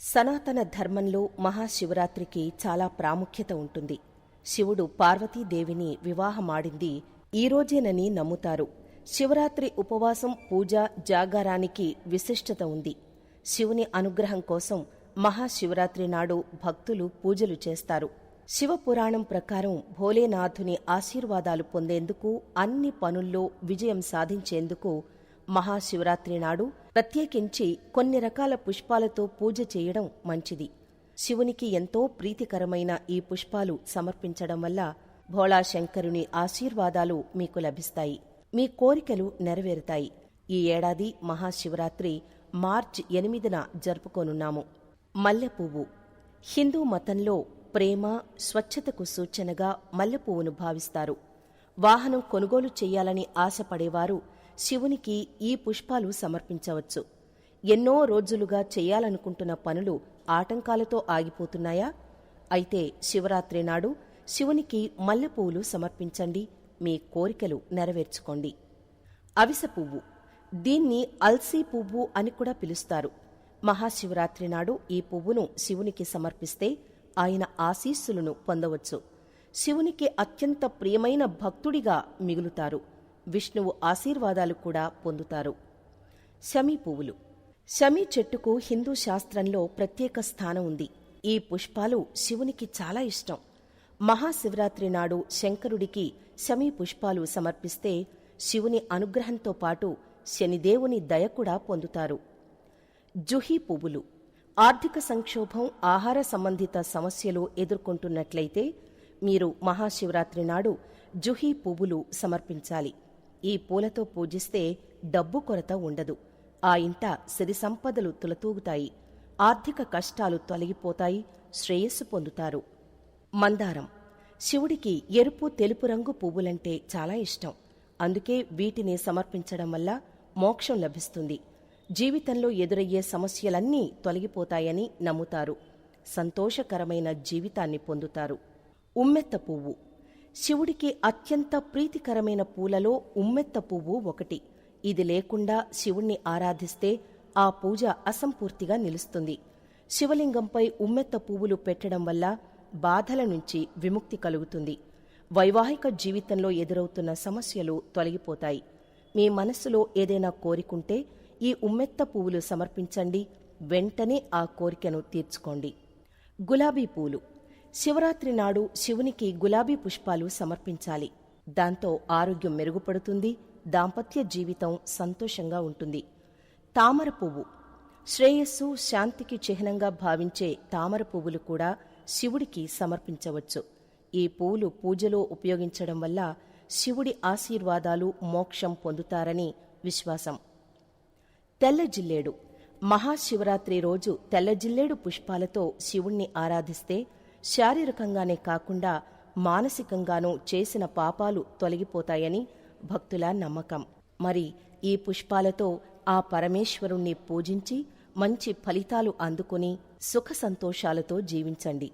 సనాతన ధర్మంలో మహాశివరాత్రికి చాలా ప్రాముఖ్యత ఉంటుంది. శివుడు పార్వతీదేవిని వివాహమాడింది ఈ రోజేనని నమ్ముతారు. శివరాత్రి ఉపవాసం పూజ జాగారానికి విశిష్టత ఉంది. శివుని అనుగ్రహం కోసం మహాశివరాత్రి నాడు భక్తులు పూజలు చేస్తారు. శివపురాణం ప్రకారం భోలేనాథుని ఆశీర్వాదాలు పొందేందుకు అన్ని పనుల్లో విజయం సాధించేందుకు మహాశివరాత్రి నాడు ప్రత్యేకించి కొన్ని రకాల పుష్పాలతో పూజ చేయడం మంచిది. శివునికి ఎంతో ప్రీతికరమైన ఈ పుష్పాలు సమర్పించడం వల్ల భోళాశంకరుని ఆశీర్వాదాలు మీకు లభిస్తాయి. మీ కోరికలు నెరవేరుతాయి. ఈ ఏడాది మహాశివరాత్రి మార్చ్ ఎనిమిదిన జరుపుకోనున్నాము. మల్లెపువ్వు. హిందూ మతంలో ప్రేమ స్వచ్ఛతకు సూచనగా మల్లెపువ్వును భావిస్తారు. వాహనం కొనుగోలు చేయాలని ఆశపడేవారు శివునికి ఈ పుష్పాలు సమర్పించవచ్చు. ఎన్నో రోజులుగా చేయాలనుకుంటున్న పనులు ఆటంకాలతో ఆగిపోతున్నాయా? అయితే శివరాత్రి నాడు శివునికి మల్లెపువ్వులు సమర్పించండి. మీ కోరికలు నెరవేర్చుకోండి. అవిసె పువ్వు. దీన్ని అల్సీ పువ్వు అని కూడా పిలుస్తారు. మహాశివరాత్రి నాడు ఈ పువ్వును శివునికి సమర్పిస్తే ఆయన ఆశీస్సులను పొందవచ్చు. శివునికి అత్యంత ప్రియమైన భక్తుడిగా మిగులుతారు. విష్ణువు ఆశీర్వాదాలు కూడా పొందుతారు. శమీ పువ్వులు. శమీ చెట్టుకు హిందూ శాస్త్రంలో ప్రత్యేక స్థానం ఉంది. ఈ పుష్పాలు శివునికి చాలా ఇష్టం. మహాశివరాత్రి నాడు శంకరుడికి శమీ పుష్పాలు సమర్పిస్తే శివుని అనుగ్రహంతో పాటు శనిదేవుని దయ కూడా పొందుతారు. జుహీ పువ్వులు. ఆర్థిక సంక్షోభం ఆహార సంబంధిత సమస్యలు ఎదుర్కొంటున్నట్లయితే మీరు మహాశివరాత్రి నాడు జుహీ పువ్వులు సమర్పించాలి. ఈ పూలతో పూజిస్తే డబ్బు కొరత ఉండదు. ఆ ఇంట సిరి సంపదలు తులతూగుతాయి. ఆర్థిక కష్టాలు తొలగిపోతాయి. శ్రేయస్సు పొందుతారు. మందారం. శివుడికి ఎరుపు తెలుపు రంగు పువ్వులంటే చాలా ఇష్టం. అందుకే వీటిని సమర్పించడం వల్ల మోక్షం లభిస్తుంది. జీవితంలో ఎదురయ్యే సమస్యలన్నీ తొలగిపోతాయని నమ్ముతారు. సంతోషకరమైన జీవితాన్ని పొందుతారు. ఉమ్మెత్త పువ్వు. శివుడికి అత్యంత ప్రీతికరమైన పూలలో ఉమ్మెత్త పువ్వు ఒకటి. ఇది లేకుండా శివుణ్ణి ఆరాధిస్తే ఆ పూజ అసంపూర్తిగా నిలుస్తుంది. శివలింగంపై ఉమ్మెత్త పువ్వులు పెట్టడం వల్ల బాధల నుంచి విముక్తి కలుగుతుంది. వైవాహిక జీవితంలో ఎదురవుతున్న సమస్యలు తొలగిపోతాయి. మీ మనస్సులో ఏదైనా కోరికుంటే ఈ ఉమ్మెత్త పువ్వులు సమర్పించండి. వెంటనే ఆ కోరికను తీర్చుకోండి. గులాబీ పూలు. శివరాత్రి నాడు శివునికి గులాబీ పుష్పాలు సమర్పించాలి. దాంతో ఆరోగ్యం మెరుగుపడుతుంది దాంపత్య జీవితం సంతోషంగా ఉంటుంది. తామర పువ్వు. శ్రేయస్సు శాంతికి చిహ్నంగా భావించే తామర పువ్వులు కూడా శివుడికి సమర్పించవచ్చు. ఈ పువ్వులు పూజలో ఉపయోగించడం వల్ల శివుడి ఆశీర్వాదాలు మోక్షం పొందుతారని విశ్వాసం. తెల్ల జిల్లేడు. మహాశివరాత్రి రోజు తెల్ల జిల్లేడు పుష్పాలతో శివుణ్ణి ఆరాధిస్తే శారీరకంగానే కాకుండా మానసికంగానూ చేసిన పాపాలు తొలగిపోతాయని భక్తుల నమ్మకం. మరి ఈ పుష్పాలతో ఆ పరమేశ్వరుణ్ణి పూజించి మంచి ఫలితాలు అందుకుని సుఖ సంతోషాలతో జీవించండి.